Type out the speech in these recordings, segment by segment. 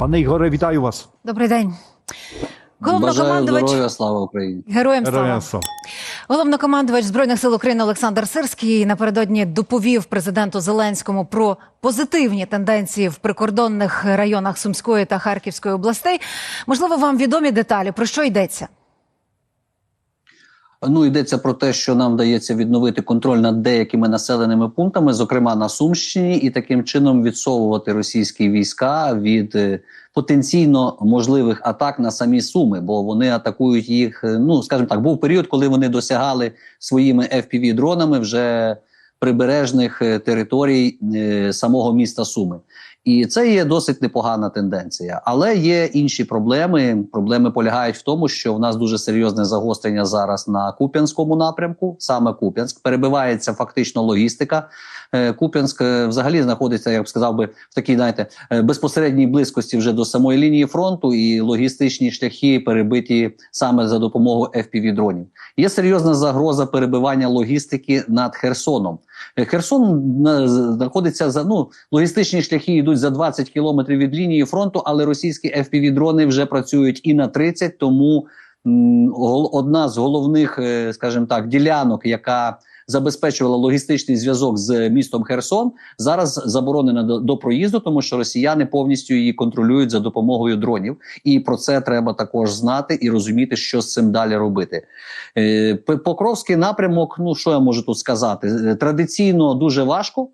Пане Ігоре, вітаю вас. Добрий день. Бажаю Головнокомандувач здоров'я, слава Україні. героям слава. Героям слава. Головнокомандувач збройних сил України Олександр Сирський напередодні доповів президенту Зеленському про позитивні тенденції в прикордонних районах Сумської та Харківської областей. Можливо, вам відомі деталі про що йдеться? Ну йдеться про те, що нам вдається відновити контроль над деякими населеними пунктами, зокрема на Сумщині, і таким чином відсовувати російські війська від е, потенційно можливих атак на самі суми, бо вони атакують їх. е, Ну скажімо так, був період, коли вони досягали своїми fpv дронами вже прибережних е, територій самого міста Суми. І це є досить непогана тенденція. Але є інші проблеми. Проблеми полягають в тому, що в нас дуже серйозне загострення зараз на Куп'янському напрямку. Саме Куп'янськ перебивається фактично логістика. Е, Куп'янськ е, взагалі знаходиться, я б сказав би, в такій знаєте, е, безпосередній близькості вже до самої лінії фронту, і логістичні шляхи перебиті саме за допомогою fpv дронів. Є серйозна загроза перебивання логістики над Херсоном. Е, Херсон на- знаходиться за ну логістичні шляхи йдуть за 20 кілометрів від лінії фронту, але російські fpv дрони вже працюють і на 30, тому одна з головних, е, скажімо так, ділянок, яка забезпечувала логістичний зв'язок з містом Херсон, зараз заборонена до, до проїзду, тому що росіяни повністю її контролюють за допомогою дронів. І про це треба також знати і розуміти, що з цим далі робити. Е, Покровський напрямок. Ну що я можу тут сказати? Е, Традиційно дуже важко.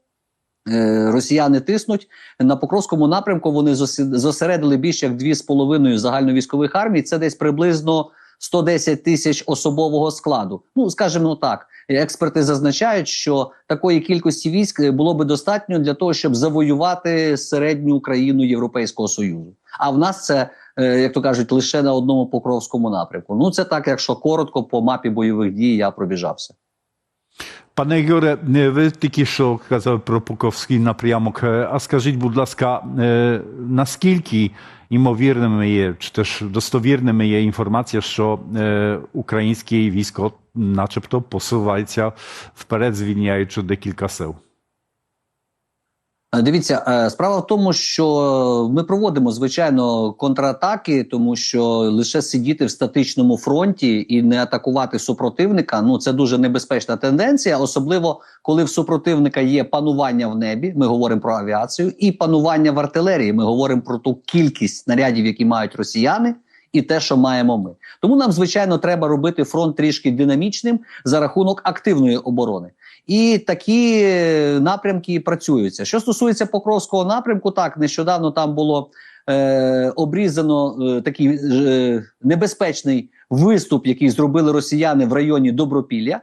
Е, Росіяни тиснуть на Покровському напрямку. Вони зосередили більше як 2,5 загальновійськових армій. Це десь приблизно 110 тисяч особового складу. Ну скажімо так, експерти зазначають, що такої кількості військ е, було би достатньо для того, щоб завоювати середню країну Європейського союзу. А в нас це, е, як то кажуть, лише на одному покровському напрямку. Ну це так, якщо коротко по мапі бойових дій я пробіжався. Пане Ігоре, е, ви тільки що казали про Пуковський напрямок. Е, А скажіть, будь ласка, е, наскільки імовірними є, чи теж достовірними є інформація, що е, українське військо начебто посувається вперед, звільняючи декілька сил? Е, Дивіться, е, справа в тому, що ми проводимо звичайно контратаки, тому що лише сидіти в статичному фронті і не атакувати супротивника ну це дуже небезпечна тенденція, особливо коли в супротивника є панування в небі. Ми говоримо про авіацію, і панування в артилерії. Ми говоримо про ту кількість снарядів, які мають росіяни. І те, що маємо ми, тому нам звичайно треба робити фронт трішки динамічним за рахунок активної оборони. І такі напрямки працюються. Що стосується Покровського напрямку, так нещодавно там було е, обрізано е, такий е, небезпечний виступ, який зробили росіяни в районі Добропілля.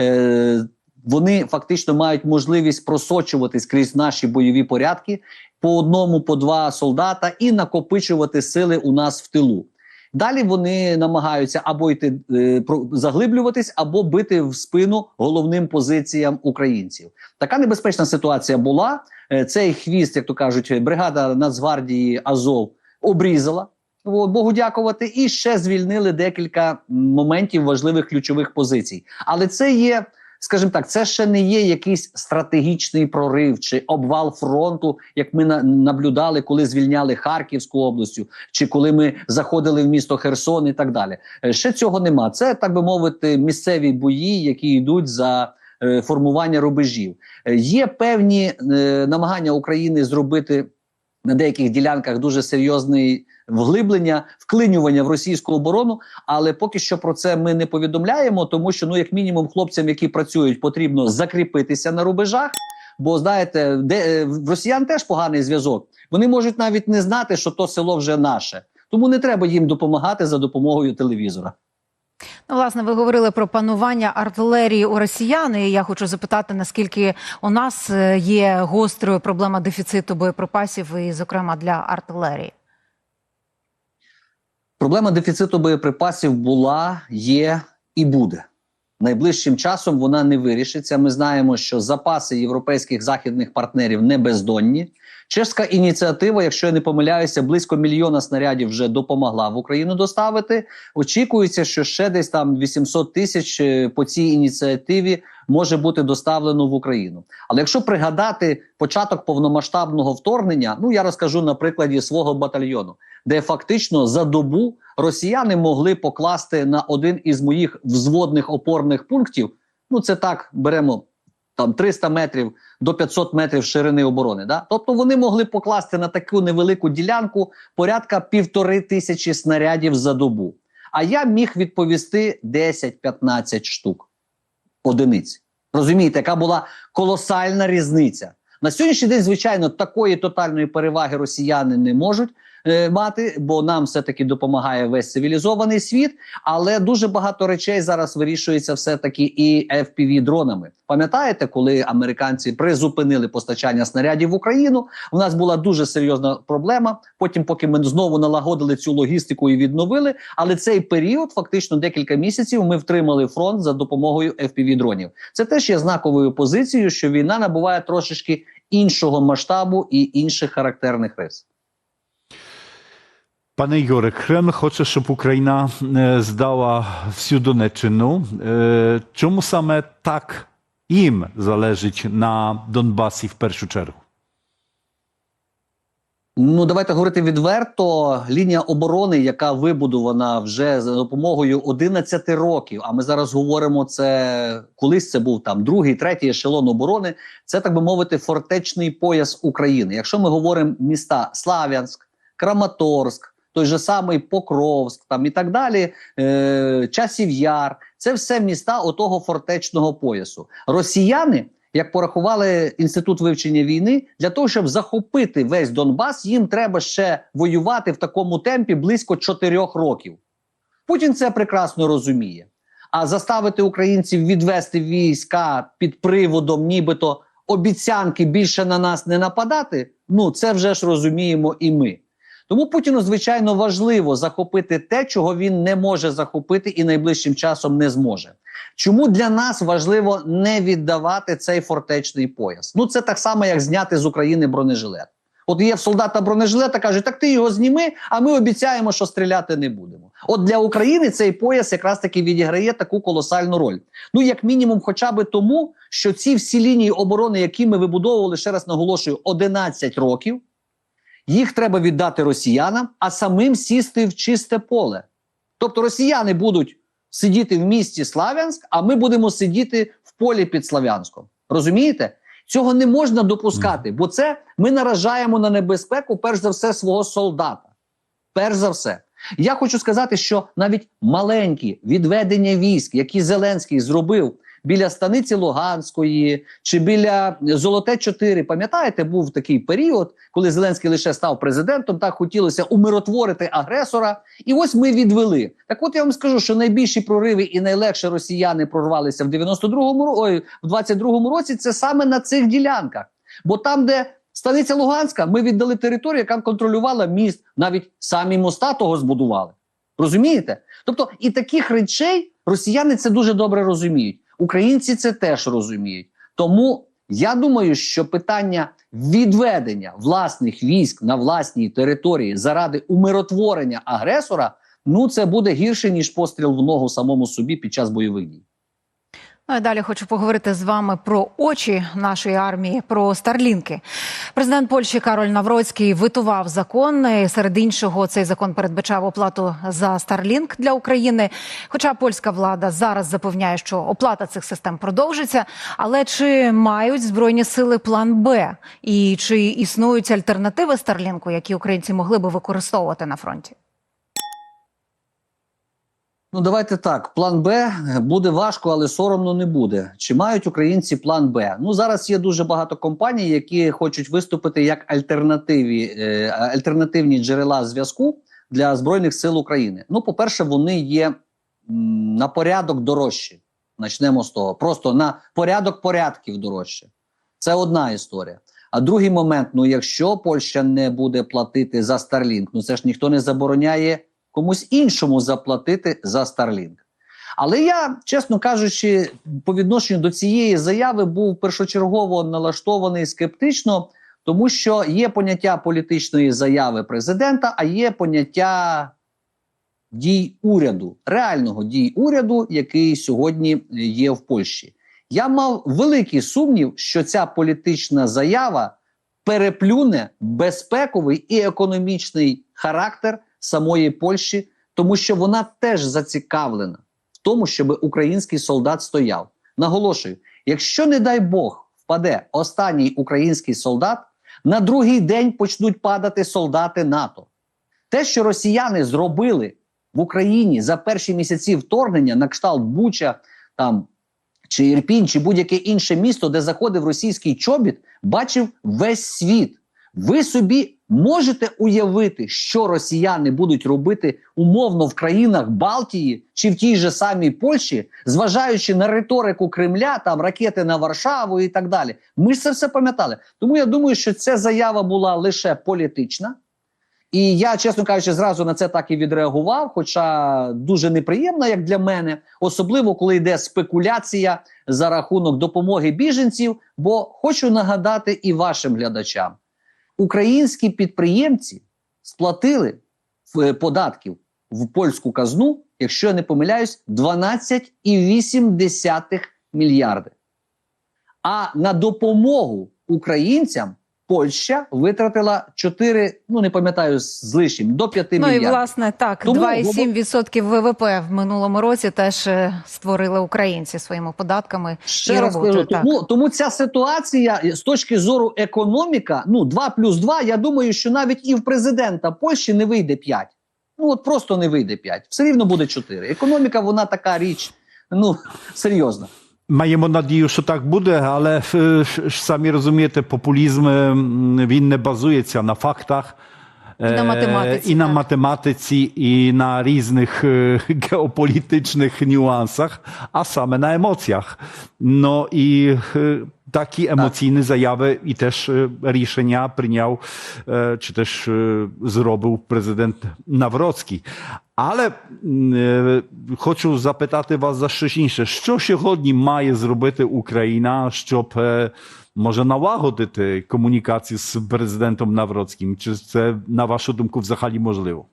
Е, вони фактично мають можливість просочуватись крізь наші бойові порядки по одному, по два солдата і накопичувати сили у нас в тилу. Далі вони намагаються або йти е, про- заглиблюватись, або бити в спину головним позиціям українців. Така небезпечна ситуація була. Е, цей хвіст, як то кажуть, бригада Нацгвардії Азов обрізала. Богу дякувати, і ще звільнили декілька моментів важливих ключових позицій. Але це є, скажімо так, це ще не є якийсь стратегічний прорив чи обвал фронту, як ми на, наблюдали, коли звільняли Харківську областю, чи коли ми заходили в місто Херсон і так далі. Е, Ще цього нема. Це так би мовити, місцеві бої, які йдуть за е, формування рубежів. Е, Є певні е, намагання України зробити на деяких ділянках дуже серйозний вглиблення, вклинювання в російську оборону. Але поки що про це ми не повідомляємо, тому що ну, як мінімум, хлопцям, які працюють, потрібно закріпитися на рубежах. Бо знаєте, де е, в росіян теж поганий зв'язок. Вони можуть навіть не знати, що то село вже наше. Тому не треба їм допомагати за допомогою телевізора. Ну, власне, ви говорили про панування артилерії у росіян. І я хочу запитати, наскільки у нас е, є гострою проблема дефіциту боєприпасів, і, зокрема, для артилерії. Проблема дефіциту боєприпасів була, є і буде. Найближчим часом вона не вирішиться. Ми знаємо, що запаси європейських західних партнерів не бездонні. Чешська ініціатива, якщо я не помиляюся, близько мільйона снарядів вже допомогла в Україну доставити. Очікується, що ще десь там 800 тисяч е, по цій ініціативі може бути доставлено в Україну. Але якщо пригадати початок повномасштабного вторгнення, ну я розкажу на прикладі свого батальйону, де фактично за добу росіяни могли покласти на один із моїх взводних опорних пунктів. Ну це так беремо там 300 метрів до 500 метрів ширини оборони. Да? Тобто вони могли покласти на таку невелику ділянку порядка півтори тисячі снарядів за добу. А я міг відповісти 10-15 штук одиниць. Розумієте, яка була колосальна різниця. На сьогоднішній день, звичайно, такої тотальної переваги росіяни не можуть е, мати, бо нам все-таки допомагає весь цивілізований світ. Але дуже багато речей зараз вирішується все-таки і fpv дронами. Пам'ятаєте, коли американці призупинили постачання снарядів в Україну? У нас була дуже серйозна проблема. Потім, поки ми знову налагодили цю логістику і відновили. Але цей період, фактично декілька місяців, ми втримали фронт за допомогою fpv дронів. Це теж є знаковою позицією, що війна набуває трошечки іншого масштабу і інших характерних рис. Panie Igorze, Kreml chce, żeby Ukraina e, zdała всю Донеччину. Е, Чому саме так їм залежить на Донбасі в першу чергу? Ну, давайте говорити відверто. Лінія оборони, яка вибудована вже за допомогою 11 років. А ми зараз говоримо це колись це був там другий, третій ешелон оборони. Це так би мовити, фортечний пояс України. Якщо ми говоримо міста Слав'янськ, Краматорськ, той же самий Покровськ, там і так далі, е, Часів Яр, це все міста отого фортечного поясу. Росіяни як порахували інститут вивчення війни, для того, щоб захопити весь Донбас, їм треба ще воювати в такому темпі близько чотирьох років. Путін це прекрасно розуміє. А заставити українців відвести війська під приводом, нібито обіцянки більше на нас не нападати. Ну це вже ж розуміємо і ми. Тому Путіну звичайно важливо захопити те, чого він не може захопити і найближчим часом не зможе. Чому для нас важливо не віддавати цей фортечний пояс? Ну це так само, як зняти з України бронежилет. От є в солдата бронежилета, каже, так ти його зніми, а ми обіцяємо, що стріляти не будемо. От для України цей пояс якраз таки відіграє таку колосальну роль. Ну, як мінімум, хоча би тому, що ці всі лінії оборони, які ми вибудовували, ще раз наголошую, 11 років, їх треба віддати росіянам, а самим сісти в чисте поле. Тобто росіяни будуть сидіти в місті Слав'янськ, а ми будемо сидіти в полі під Слав'янськом. Розумієте? Цього не можна допускати, бо це ми наражаємо на небезпеку, перш за все, свого солдата. Перш за все. Я хочу сказати, що навіть маленькі відведення військ, які Зеленський зробив біля станиці Луганської чи біля Золоте 4, пам'ятаєте, був такий період, коли Зеленський лише став президентом, так хотілося умиротворити агресора. І ось ми відвели. Так, от я вам скажу, що найбільші прориви і найлегше росіяни прорвалися в 92-му ро- ой, в 22-му році. Це саме на цих ділянках. Бо там, де станиця Луганська, ми віддали територію, яка контролювала міст, навіть самі моста того збудували. Розумієте? Тобто, і таких речей росіяни це дуже добре розуміють. Українці це теж розуміють. Тому я думаю, що питання відведення власних військ на власній території заради умиротворення агресора ну це буде гірше ніж постріл в ногу самому собі під час бойових дій. Ну далі хочу поговорити з вами про очі нашої армії, про старлінки. Президент Польщі Кароль Навроцький витував закон. Серед іншого, цей закон передбачав оплату за Старлінк для України. Хоча польська влада зараз запевняє, що оплата цих систем продовжиться. Але чи мають збройні сили план Б? І чи існують альтернативи Старлінку, які українці могли би використовувати на фронті? Ну, давайте так. План Б буде важко, але соромно не буде. Чи мають українці план Б? Ну зараз є дуже багато компаній, які хочуть виступити як альтернативі, е, альтернативні джерела зв'язку для збройних сил України. Ну, по-перше, вони є на порядок дорожчі. Начнемо з того. Просто на порядок порядків дорожче. Це одна історія. А другий момент: ну, якщо Польща не буде платити за Starlink, ну це ж ніхто не забороняє комусь іншому заплатити за Starlink. Але я, чесно кажучи, по відношенню до цієї заяви був першочергово налаштований скептично, тому що є поняття політичної заяви президента, а є поняття дій уряду, реального дій уряду, який сьогодні є в Польщі. Я мав великий сумнів, що ця політична заява переплюне безпековий і економічний характер самої Польщі, тому що вона теж зацікавлена в тому, щоб український солдат стояв. Наголошую, якщо, не дай Бог, впаде останній український солдат, на другий день почнуть падати солдати НАТО. Те, що росіяни зробили в Україні за перші місяці вторгнення на кшталт Буча, там чи Ірпінь, чи будь-яке інше місто, де заходив російський чобіт, бачив весь світ. Ви собі можете уявити, що росіяни будуть робити умовно в країнах Балтії чи в тій же самій Польщі, зважаючи на риторику Кремля, там ракети на Варшаву і так далі. Ми ж це все пам'ятали. Тому я думаю, що ця заява була лише політична. І я, чесно кажучи, зразу на це так і відреагував, хоча дуже неприємно, як для мене, особливо коли йде спекуляція за рахунок допомоги біженців. Бо хочу нагадати і вашим глядачам: українські підприємці сплатили е, податків в польську казну, якщо я не помиляюсь, 12,8 мільярди. А на допомогу українцям Польща витратила 4, ну не пам'ятаю з лишнім, до 5 Ну і власне так, Тому 2,7% ВВП в минулому році теж е, створили українці своїми податками Ще і раз роботою. кажу, тому, тому ця ситуація з точки зору економіка, ну 2 плюс 2, я думаю, що навіть і в президента Польщі не вийде 5. Ну от просто не вийде 5. Все рівно буде 4. Економіка, вона така річ, ну серйозна. Маємо надію, що так буде, але е, ж- ж самі розумієте, популізм е, м, він не базується на фактах. І на е, математиці, і на так. математиці, і на різних е, geopolitycznych niuansach, a same na emocjach. No i e, такі емоційні заяви і теж е, рішення прийняв е, чи теж е, зробив президент Навроцький. Але м, е, хочу запитати вас за щось інше. Що сьогодні має зробити Україна, щоб е, може налагодити комунікацію з президентом Навроцьким? Чи це, на вашу думку, взагалі можливо?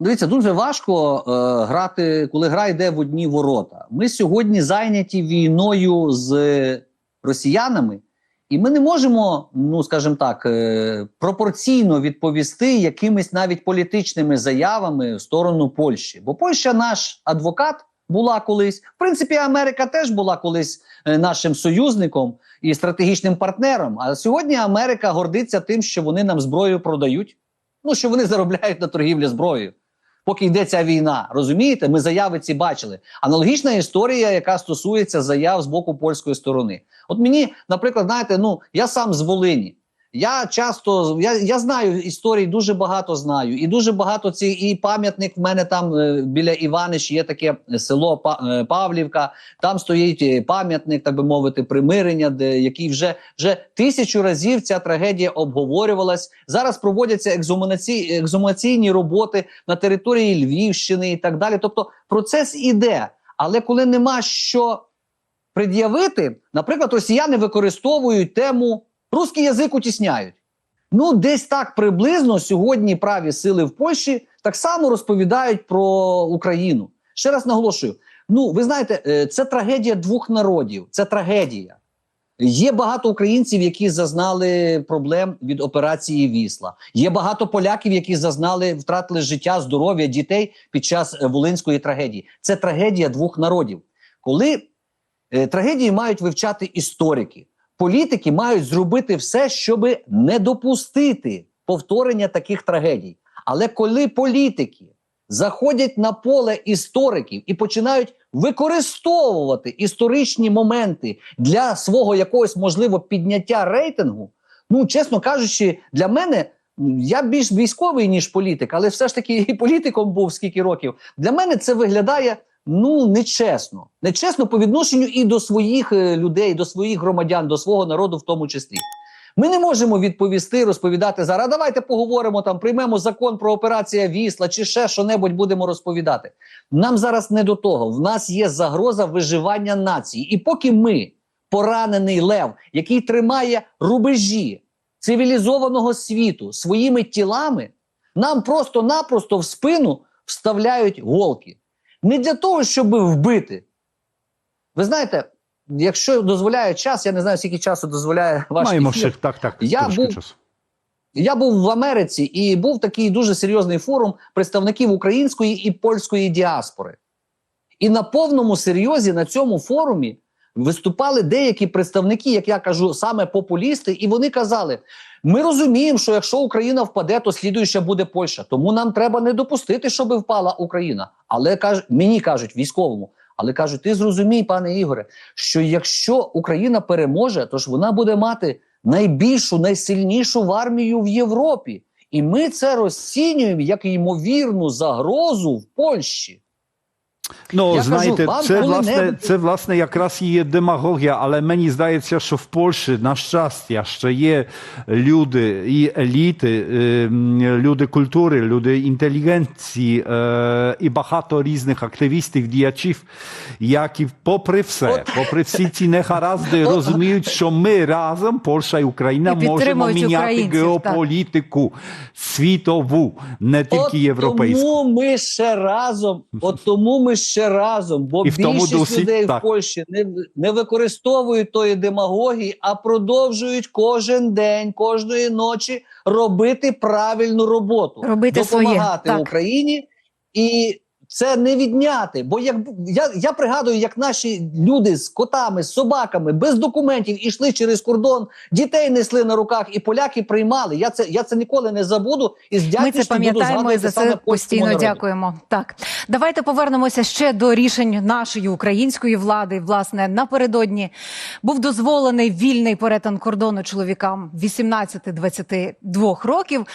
Дивіться, дуже важко е, грати, коли гра йде в одні ворота. Ми сьогодні зайняті війною з росіянами, і ми не можемо, ну скажімо так, е, пропорційно відповісти якимись навіть політичними заявами в сторону Польщі. Бо Польща наш адвокат була колись. В принципі, Америка теж була колись е, нашим союзником і стратегічним партнером. А сьогодні Америка гордиться тим, що вони нам зброю продають. Ну що вони заробляють на торгівлі зброєю. Поки йде ця війна, розумієте? Ми заяви ці бачили. Аналогічна історія, яка стосується заяв з боку польської сторони. От мені, наприклад, знаєте, ну я сам з Волині. Я часто я, я знаю історій, дуже багато знаю, і дуже багато ці і пам'ятник в мене там е, біля Іванич є таке село е, Павлівка. Там стоїть е, пам'ятник, так би мовити, примирення, де який вже вже тисячу разів ця трагедія обговорювалась. Зараз проводяться ексгумаційні, ексгумаційні роботи на території Львівщини і так далі. Тобто процес іде, але коли нема що пред'явити, наприклад, росіяни використовують тему русський язик утісняють. Ну, десь так приблизно сьогодні праві сили в Польщі так само розповідають про Україну. Ще раз наголошую: ну, ви знаєте, е, це трагедія двох народів. Це трагедія. Є багато українців, які зазнали проблем від операції Вісла. Є багато поляків, які зазнали, втратили життя, здоров'я дітей під час е, волинської трагедії. Це трагедія двох народів. Коли е, трагедії мають вивчати історики, політики мають зробити все, щоб не допустити повторення таких трагедій. Але коли політики заходять на поле істориків і починають використовувати історичні моменти для свого якогось можливо підняття рейтингу, ну чесно кажучи, для мене. Я більш військовий, ніж політик, але все ж таки і політиком був скільки років. Для мене це виглядає ну нечесно. Нечесно по відношенню і до своїх е, людей, до своїх громадян, до свого народу, в тому числі. Ми не можемо відповісти, розповідати зараз. Давайте поговоримо там, приймемо закон про операцію Вісла чи ще що-небудь будемо розповідати. Нам зараз не до того. В нас є загроза виживання нації. І поки ми, поранений лев, який тримає рубежі цивілізованого світу своїми тілами, нам просто-напросто в спину вставляють голки. Не для того, щоб вбити, Ви знаєте, якщо дозволяє час, я не знаю, скільки часу дозволяє ваш Маємо ефір. ще так, так, Я був- часу. Я був в Америці і був такий дуже серйозний форум представників української і польської діаспори. І на повному серйозі на цьому форумі виступали деякі представники, як я кажу, саме популісти, і вони казали: ми розуміємо, що якщо Україна впаде, то слідуюча буде Польща. Тому нам треба не допустити, щоб впала Україна. Але каж, мені кажуть військовому. Але кажуть, ти зрозумій, пане Ігоре, що якщо Україна переможе, то ж вона буде мати найбільшу, найсильнішу в армію в Європі. І ми це розцінюємо як ймовірну загрозу в Польщі. Ну, Я знаєте, кажу, це, власне, коли-небудь- це, власне, якраз і є демагогія, але мені здається, що в Польщі, на щастя, ще є люди і еліти, ем, люди культури, люди інтелігенції е, і багато різних активістів, діячів, які попри все, попри всі ці негаразди, розуміють, що ми разом, Польща і Україна, І можемо міняти українців, так. геополітику світову, не тільки От європейську. Тому ми ще разом, от тому ми ще разом, бо І в тому більшість дусі, людей так. в Польщі не, не використовують тої демагогії, а продовжують кожен день, кожної ночі робити правильну роботу, Робити своє, допомагати так. Україні і. Це не відняти, бо як я, я пригадую, як наші люди з котами, з собаками без документів ішли через кордон, дітей несли на руках, і поляки приймали. Я це я це ніколи не забуду. І з Ми це пам'ятаємо і за це постійно дякуємо. Так, давайте повернемося ще до рішень нашої української влади. Власне, напередодні був дозволений вільний перетин кордону чоловікам 18-22 років.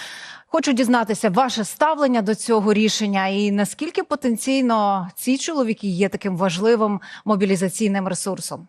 Хочу дізнатися ваше ставлення до цього рішення і наскільки потенційно ці чоловіки є таким важливим мобілізаційним ресурсом.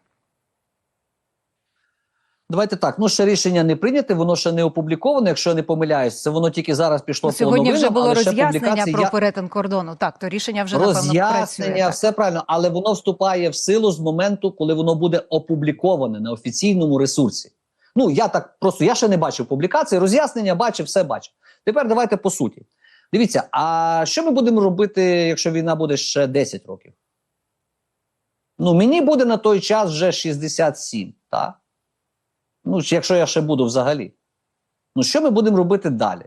Давайте так. Ну ще рішення не прийняте, воно ще не опубліковане. Якщо я не помиляюсь, це воно тільки зараз пішло по Сьогодні новинам, вже було роз'яснення про я- перетин кордону. Так, то рішення вже напевно працює. роз'яснення, так. все правильно, але воно вступає в силу з моменту, коли воно буде опубліковане на офіційному ресурсі. Ну я так просто я ще не бачив публікації, роз'яснення бачив, все бачив. Тепер давайте по суті. Дивіться, а що ми будемо робити, якщо війна буде ще 10 років? Ну, мені буде на той час вже 67, так? Ну, якщо я ще буду взагалі. Ну, що ми будемо робити далі?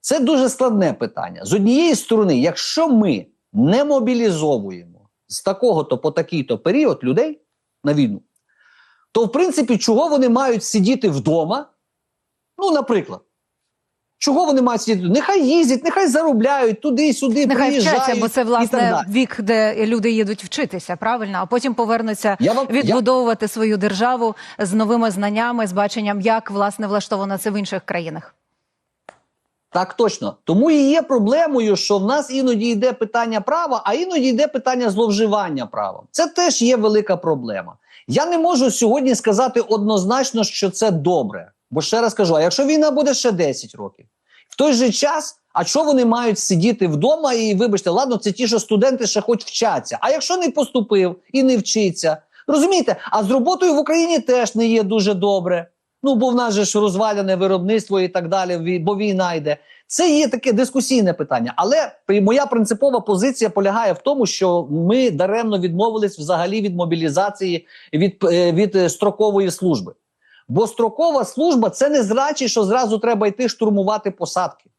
Це дуже складне питання. З однієї сторони, якщо ми не мобілізовуємо з такого-то по такий-то період людей на війну, то в принципі, чого вони мають сидіти вдома? Ну, наприклад, чого вони мають сидіти? Нехай їздять, нехай заробляють туди-сюди, Нехай приїжджають вчаться, бо це власне вік, де люди їдуть вчитися, правильно, а потім повернуться Я вам, я, відбудовувати свою державу з новими знаннями, з баченням, як власне влаштовано це в інших країнах. Так точно. Тому і є проблемою, що в нас іноді йде питання права, а іноді йде питання зловживання правом. Це теж є велика проблема. Я не можу сьогодні сказати однозначно, що це добре. Бо ще раз кажу: а якщо війна буде ще 10 років, в той же час, а що вони мають сидіти вдома і вибачте, ладно, це ті, що студенти ще хоч вчаться. А якщо не поступив і не вчиться, розумієте, а з роботою в Україні теж не є дуже добре. Ну, бо в нас же ж розвалене виробництво і так далі, бо війна йде. Це є таке дискусійне питання. Але моя принципова позиція полягає в тому, що ми даремно відмовились взагалі від мобілізації від, е, від е, строкової служби. Бо строкова служба це не значить, що зразу треба йти штурмувати посадки.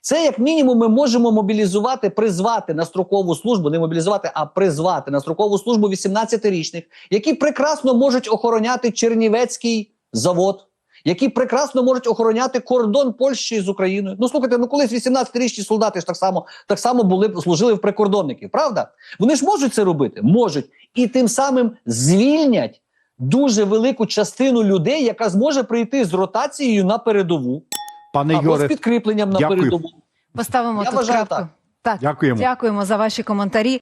Це як мінімум ми можемо мобілізувати, призвати на строкову службу, не мобілізувати, а призвати на строкову службу 18-річних, які прекрасно можуть охороняти Чернівецький завод, які прекрасно можуть охороняти кордон Польщі з Україною. Ну слухайте, ну колись 18-річні солдати ж так само так само були служили в прикордонників, правда? Вони ж можуть це робити, можуть, і тим самим звільнять дуже велику частину людей, яка зможе прийти з ротацією на передову Пане або з підкріпленням на дякую. передову. Поставимо Я тут вважаю крапку. так. Так, Дякуємо. дякуємо за ваші коментарі.